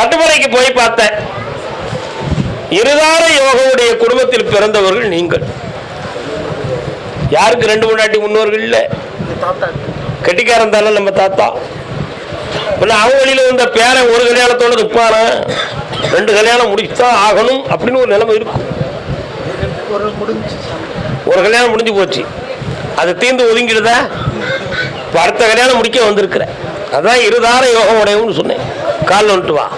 கட்டுமலைக்கு போய் பார்த்தேன். இருதார யோகவுடைய குடும்பத்தில் பிறந்தவர்கள் நீங்கள். யாருக்கு ரெண்டு முன்னாடி முன்னோர்கள் இல்லை? கெட்டிக்காரன் தானே நம்ம தாத்தா. பின்ன அவங்க வழியில வந்த பேரன் ஒரு கல்யாணத்தோட துப்பான ரெண்டு கல்யாணம் முடிச்சுதான் ஆகணும் அப்படின்னு ஒரு நிலைமை இருக்கும். ஒரு கல்யாணம் முடிஞ்சு போச்சு. அது தீர்ந்து ஒதுங்கிடுதா? அடுத்த கல்யாணம் முடிக்க வந்திருக்கிறேன். அதான் இருதார யோகம் உடையவும்னு சொன்னேன். கால் வந்துட்டு வா.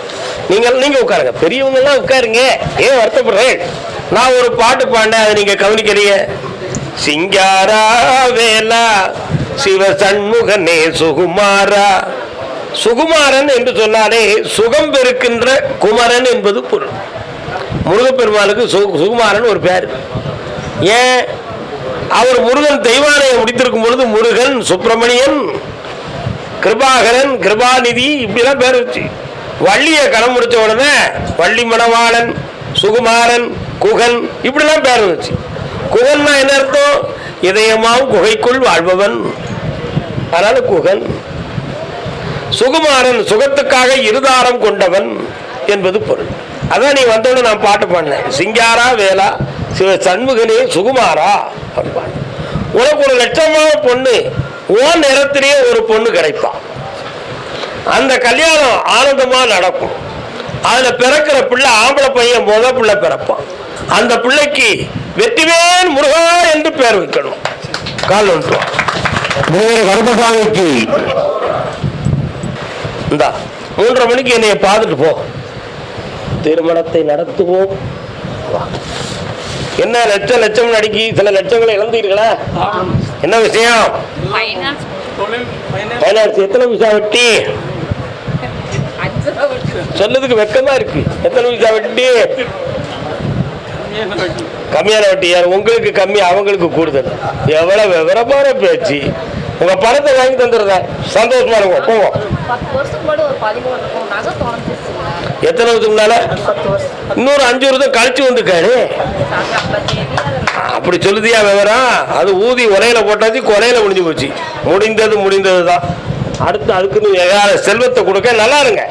நீங்கள் நீங்க உட்காருங்க. பெரியவங்க எல்லாம் உட்காருங்க. ஏன் வருத்தப்படுறேன்? நான் ஒரு பாட்டு பாண்டேன் அதை நீங்க கவனிக்கிறீங்க சிங்காரா வேலா சிவ சண்முகனே சுகுமாரா. சுகுமாரன் என்று சொன்னாலே சுகம் பெருக்கின்ற குமரன் என்பது பொருள். முருகப்பெருமாளுக்கு சு சுகுமாரன் ஒரு பேர். ஏன்? அவர் முருகன் தெய்வாலயம் முடித்திருக்கும் பொழுது முருகன் சுப்பிரமணியன் கிருபாகரன் கிருபாநிதி இப்படிலாம் பேர் வச்சு. வள்ளியை களம் முடித்த உடனே வள்ளி மணவாளன் சுகுமாரன் குகன் இப்படிலாம் பேர் வச்சு குகன்னா என்ன அர்த்தம்? இதயமாவும் குகைக்குள் வாழ்பவன். அதனால குகன். சுகுமாரன் சுகத்துக்காக இருதாரம் கொண்டவன் என்பது பொருள். அதான் நீ வந்தோடனே நான் பாட்டு பாடினேன். சிங்காரா வேலா சிவ சண்முகனே சுகுமாரா அப்படின்னு உனக்கு ஒரு லட்சமான பொண்ணு. ஓ நிறத்திலேயே ஒரு பொண்ணு கிடைப்பான் அந்த கல்யாணம் ஆனந்தமா நடக்கும். அதுல பிறக்கிற பிள்ளை ஆம்பளை பையன் முத பிள்ளை பிறப்பான் அந்த பிள்ளைக்கு வெற்றிவேல் முருகா என்று பேர் வைக்கணும். கால் வந்துட்டு வா. கருப்பசாமிக்கு. இந்தா மூன்றரை மணிக்கு என்னைய பார்த்துட்டு போ. திருமணத்தை நடத்துவோம். என்ன லட்சம் லட்சம் நடிக்கி சில லட்சங்களை இழந்தீர்களா? என்ன விஷயம்? ஃபைனான்ஸ் ஃபைனான்ஸ் எத்தனை ரூபா விட்டு? சொன்னதுக்கு வெக்கமா இருக்கு. எத்தனை வெட்டி? கம்மியான வட்டி. யார் உங்களுக்கு கம்மி அவங்களுக்கு கூடுதல். எவ்வளவு விவரமான பேச்சு. உங்க பணத்தை வாங்கி தந்துடுறேன் சந்தோஷமா இருக்கும். போவோம் வருஷம் எத்தனை முன்னால? வருஷம். இன்னொரு அஞ்சு வருஷம் கழிச்சு வந்துக்காரு அப்படி சொல்லுதியா விவரம்? அது ஊதி உலையில போட்டாச்சு கொலையில முடிஞ்சு போச்சு. முடிந்தது முடிந்தது தான் அடுத்து அதுக்குன்னு செல்வத்தை கொடுக்க நல்லா இருங்க.